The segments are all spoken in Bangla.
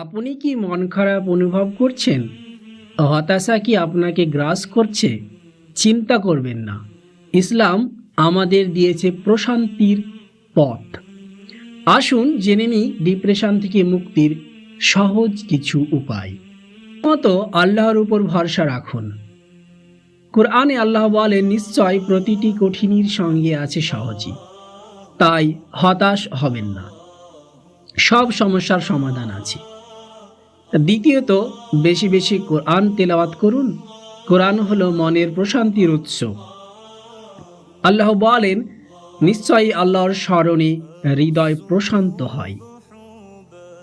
আপনি কি মন খারাপ অনুভব করছেন? হতাশা কি আপনাকে গ্রাস করছে? চিন্তা করবেন না। ইসলাম আমাদের দিয়েছে প্রশান্তির পথ। আসুন জেনে নিই ডিপ্রেশন থেকে মুক্তির সহজ কিছু উপায়। মতো আল্লাহর উপর ভরসা রাখুন। কোরআনে আল্লাহ বলেন, নিশ্চয় প্রতিটি কঠিনীর সঙ্গে আছে সহজই। তাই হতাশ হবেন না। সব সমস্যার সমাধান আছে। দ্বিতীয়ত, বেশি বেশি কোরআন তেলাওয়াত করুন। কোরআন হলো মনের প্রশান্তির উৎস। আল্লাহ বলেন, নিশ্চয়ই আল্লাহর স্মরণে হৃদয় প্রশান্ত হয়।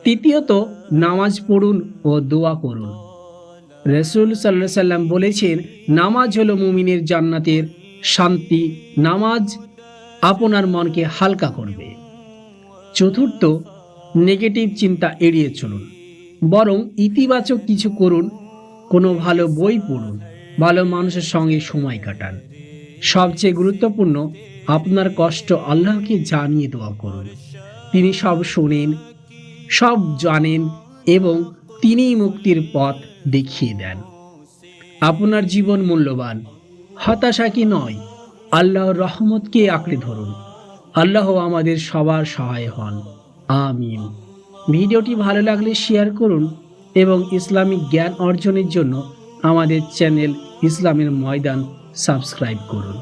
তৃতীয়ত, নামাজ পড়ুন ও দোয়া করুন। রসুল সাল্লাহ সাল্লাম বলেছেন, নামাজ হলো মুমিনের জান্নাতের শান্তি, নামাজ আপনার মনকে হালকা করবে। চতুর্থ, নেগেটিভ চিন্তা এড়িয়ে চলুন। বরং ইতিবাচক কিছু করুন, কোনো ভালো বই পড়ুন, ভালো মানুষের সঙ্গে সময় কাটান। সবচেয়ে গুরুত্বপূর্ণ, আপনার কষ্ট আল্লাহকে জানিয়ে দেওয়া করুন। তিনি সব শোনেন, সব জানেন এবং তিনিই মুক্তির পথ দেখিয়ে দেন। আপনার জীবন মূল্যবান, হতাশা কি নয়, আল্লাহর রহমতকে আঁকড়ে ধরুন। আল্লাহ আমাদের সবার সহায় হন। আমিন। ভিডিওটি ভালো লাগলে শেয়ার করুন এবং ইসলামিক জ্ঞান অর্জনের জন্য আমাদের চ্যানেল ইসলামের ময়দান সাবস্ক্রাইব করুন।